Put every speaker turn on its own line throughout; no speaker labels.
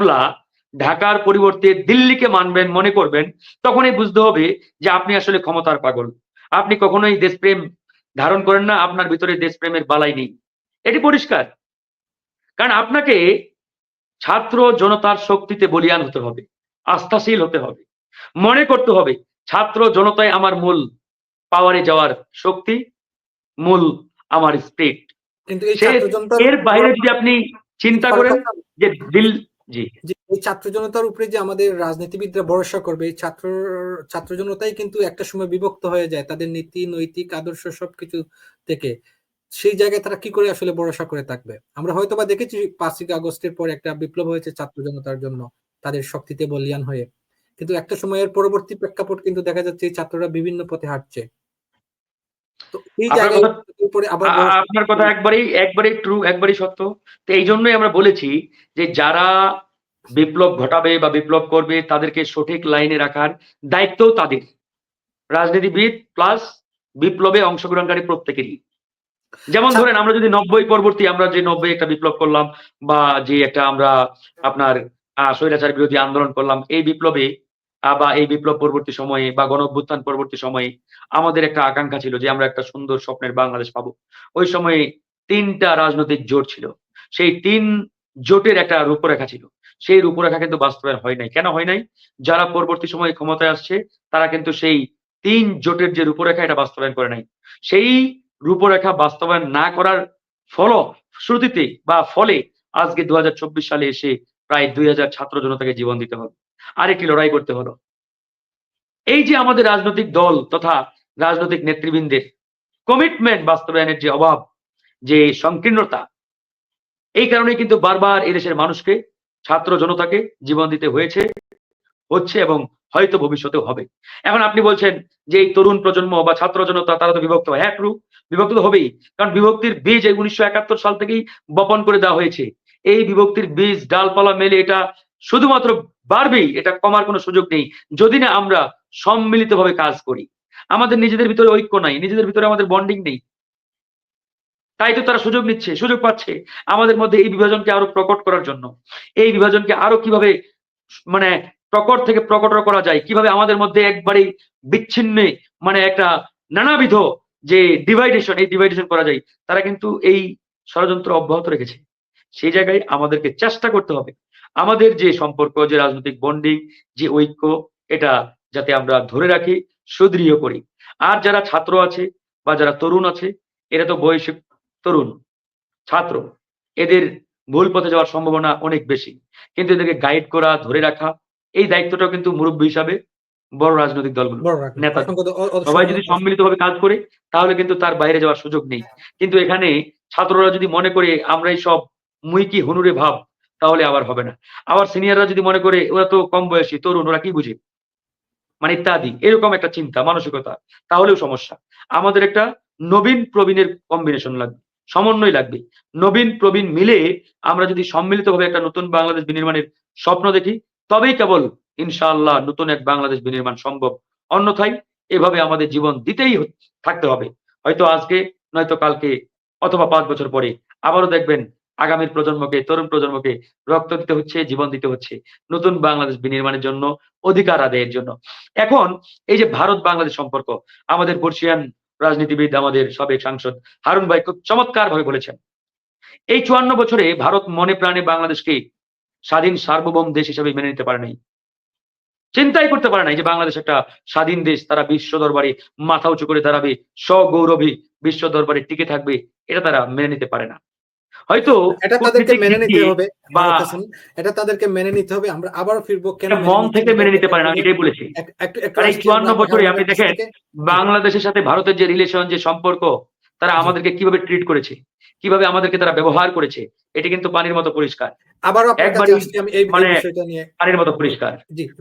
মামলা ঢাকার পরিবর্তে দিল্লিকে মানবেন মনে করবেন তখনই বুঝতে হবে যে আপনি আসলে ক্ষমতার পাগল। আপনি কখনোই দেশপ্রেম ধারণ করেন না আপনার ভিতরে দেশপ্রেমের বালাই নেই। এটি পরিষ্কার। কারণ আপনাকে ছাত্র জনতার শক্তিতে বলিয়ান হতে হবে আস্থাশীল হতে হবে। মনে করতে হবে ছাত্র জনতায় আমার মূল পাওয়ারে যাওয়ার শক্তি মূল আমার স্পিরিট এর বাইরে যদি আপনি চিন্তা করেন যে দিল জি
যে ছাত্র জনতার উপরে যে আমাদের রাজনীতিবিদরা ভরসা করবে, এই ছাত্র ছাত্র জনতাই কিন্তু একটা সময় বিভক্ত হয়ে যায় তাদের নীতি, নৈতিক, আদর্শ সবকিছু থেকে। সেই জায়গায় তারা কি করে আসলে ভরসা করে থাকবে? আমরা হয়তো বা দেখেছি পাঁচই আগস্টের পর একটা বিপ্লব হয়েছে ছাত্র জনতার জন্য, তাদের শক্তিতে বলিয়ান হয়ে। কিন্তু একটা সময়ের পরবর্তী প্রেক্ষাপট কিন্তু দেখা যাচ্ছে ছাত্ররা বিভিন্ন পথে হাঁটছে।
আপনার কথা- একবারেই একবারেই ট্রু একবারেই সত্য। তো এই জন্যই আমরা বলেছি যে যারা বিপ্লব ঘটাবে বা বিপ্লব করবে তাদেরকে সঠিক লাইনে রাখার দায়িত্বও তাদের। রাজনীতিবিদ প্লাস বিপ্লবে অংশগ্রহণকারী প্রত্যেকেরই। যেমন ধরেন আমরা যদি নব্বই পরবর্তী আমরা যে নব্বই একটা বিপ্লব করলাম বা যে একটা আমরা আপনার আহ, স্বৈরাচার বিরোধী আন্দোলন করলাম এই বিপ্লবে বা এই বিপ্লব পরবর্তী সময়ে বা গণ অভ্যুত্থান পরবর্তী সময়ে আমাদের একটা আকাঙ্ক্ষা ছিল যে আমরা একটা সুন্দর স্বপ্নের বাংলাদেশ পাবো। ওই সময়ে তিনটা রাজনৈতিক জোট ছিল। সেই তিন জোটের একটা রূপরেখা ছিল। সেই রূপরেখা কিন্তু বাস্তবায়ন হয় নাই। কেন হয় নাই? যারা পরবর্তী সময়ে ক্ষমতায় আসছে, তারা কিন্তু সেই তিন জোটের যে রূপরেখা, এটা বাস্তবায়ন করে নাই। সেই রূপরেখা বাস্তবায়ন না করার ফল, শ্রুতিতে বা ফলে আজকে দু হাজার চব্বিশ সালে এসে প্রায় দুই হাজার ছাত্র জনতাকে জীবন দিতে হবে। আরেকটি লড়াই করতে হলো। এই যে আমাদের রাজনৈতিক দল তথা রাজনৈতিক নেতৃবৃন্দের কমিটমেন্ট বাস্তবায়নের যে অভাব যে সংকীর্ণতা এই কারণে কিন্তু বারবার এদেশের মানুষকে ছাত্র জনতাকে জীবন দিতে হয়েছে হচ্ছে এবং হয়তো ভবিষ্যতেও হবে। এখন আপনি বলছেন যে এই তরুণ প্রজন্ম বা ছাত্র জনতা তারা তো বিভক্ত হয় হ্যাঁ true, বিভক্ত তো হবেই কারণ বিভক্তির বীজ এই উনিশশো একাত্তর সাল থেকেই বপন করে দেওয়া হয়েছে। এই বিভক্তির বীজ ডালপালা মেলে এটা শুধুমাত্র বাড়বেই, এটা কমার কোনো সুযোগ নেই। যদি না আমরা সম্মিলিতভাবে কাজ করি। আমাদের নিজেদের ভিতরে ঐক্য নাই, নিজেদের ভিতরে আমাদের বন্ডিং নেই। তাই তো তারা সুযোগ নিচ্ছে, সুযোগ পাচ্ছে আমাদের মধ্যে এই বিভাজনকে আরও প্রকট করার জন্য। এই বিভাজনকে আরও কীভাবে মানে প্রকট থেকে প্রকট করা যায়, কীভাবে আমাদের মধ্যে একবারেই বিচ্ছিন্নে মানে একটা নানাবিধ যে ডিভাইডেশন এই ডিভাইডেশন করা যায়, তারা কিন্তু এই ষড়যন্ত্র অব্যাহত রেখেছে। সেই জায়গায় আমাদেরকে চেষ্টা করতে হবে। আমাদের যে সম্পর্ক যে রাজনৈতিক বন্ডিং যে ঐক্য এটা যাতে আমরা ধরে রাখি সুদৃঢ় করি। আর যারা ছাত্র আছে বা যারা তরুণ আছে এরা তো বয়সে তরুণ ছাত্র এদের ভুল পথে যাওয়ার সম্ভাবনা অনেক বেশি। কিন্তু এদেরকে গাইড করা ধরে রাখা এই দায়িত্বটাও কিন্তু মুরব্বী হিসাবে বড় রাজনৈতিক দলগুলো নেতা। সবাই যদি সম্মিলিতভাবে কাজ করে তাহলে কিন্তু তার বাইরে যাওয়ার সুযোগ নেই। কিন্তু এখানে ছাত্ররা যদি মনে করে আমরাই সব মুইকি হনুরে ভাব তাহলে আবার হবে না। আবার সিনিয়ররা যদি মনে করে ওরা তো কম বয়সী, তরুণ, ওরা কি বুঝে? মানে ইত্যাদি, এরকম একটা চিন্তা, মানসিকতা, তাহলেও সমস্যা। আমাদের একটা নবীন প্রবীণের কম্বিনেশন লাগবে, সমন্বয় লাগবে। নবীন প্রবীণ মিলে আমরা যদি সম্মিলিতভাবে একটা নতুন বাংলাদেশ বিনির্মাণের স্বপ্ন দেখি, তবেই কেবল ইনশাআল্লাহ নতুন এক বাংলাদেশ বিনির্মাণ সম্ভব। অন্যথায় এভাবে আমাদের জীবন দিতেই থাকতে হবে। হয়তো আজকে, নয়তো কালকে, অথবা পাঁচ বছর পরে। আবারও দেখবেন আগামীর প্রজন্মকে, তরুণ প্রজন্মকে রক্ত দিতে হচ্ছে, জীবন দিতে হচ্ছে নতুন বাংলাদেশ বিনির্মাণের জন্য, অধিকার আদায়ের জন্য। এখন এই যে ভারত বাংলাদেশ সম্পর্ক, আমাদের বর্ষিয়ান রাজনীতিবিদ, আমাদের সাবেক সাংসদ হারুন ভাই খুব চমৎকার ভাবে বলেছেন, এই চুয়ান্ন বছরে ভারত মনে প্রাণে বাংলাদেশকে স্বাধীন সার্বভৌম দেশ হিসেবে মেনে নিতে পারে নাই চিন্তাই করতে পারে নাই যে বাংলাদেশ একটা স্বাধীন দেশ, তারা বিশ্ব দরবারে মাথা উঁচু করে দাঁড়াবে স্বগৌরবে বিশ্ব দরবারে টিকে থাকবে, এটা তারা মেনে নিতে পারে না। হয়তো
এটা তাদেরকে মেনে নিতে হবে।
বা
আমার এটা তাদেরকে মেনে নিতে হবে। আমরা আবার ফিরবো কেন মন
থেকে মেনে নিতে পারে না এটাই বলেছি। চুয়ান্ন বছরে আপনি দেখেন। বাংলাদেশের সাথে ভারতের যে রিলেশন যে সম্পর্ক তারা আমাদেরকে কীভাবে ট্রিট করেছে? কীভাবে আমাদেরকে তারা ব্যবহার করেছে? এটি কিন্তু পানির মতো পরিষ্কার। মানে পানির মতো পরিষ্কার।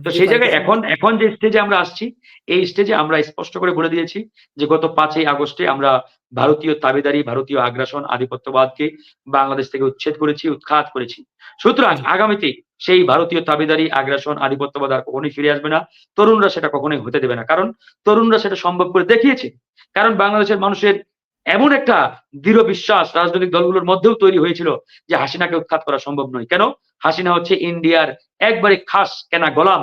তো সেই জায়গায় এখন এখন যে স্টেজে আমরা আসছি এই স্টেজে আমরা স্পষ্ট করে বলে দিয়েছি যে গত পাঁচই আগস্টে আমরা ভারতীয় তাবেদারি ভারতীয় আগ্রাসন আধিপত্যবাদকে বাংলাদেশ থেকে উচ্ছেদ করেছি উৎখাত করেছি। সুতরাং আগামীতে সেই ভারতীয় তাবেদারি আগ্রাসন আধিপত্যবাদ আর কখনোই ফিরে আসবে না। তরুণরা সেটা কখনোই হতে দেবে না। কারণ তরুণরা সেটা সম্ভব করে দেখিয়েছে। কারণ বাংলাদেশের মানুষের এমন একটা দৃঢ় বিশ্বাস রাজনৈতিক দলগুলোর মধ্যেও তৈরি হয়েছিল যে হাসিনাকে উৎখাত করা সম্ভব নয়। কেন? হাসিনা হচ্ছে ইন্ডিয়ার একবারে খাস কেনা গোলাম,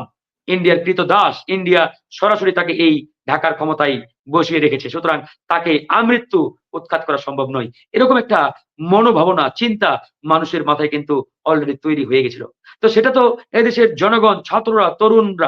ইন্ডিয়ার কৃত দাস, ইন্ডিয়া সরাসরি তাকে এই ঢাকার ক্ষমতায় বসিয়ে রেখেছে। সুতরাং তাকে আমৃত্যু উৎখাত করা সম্ভব নয়। এরকম একটা মনোভাবনা, চিন্তা মানুষের মাথায় কিন্তু অলরেডি তৈরি হয়ে গেছিল। তো সেটা তো এদেশের জনগণ, ছাত্ররা, তরুণরা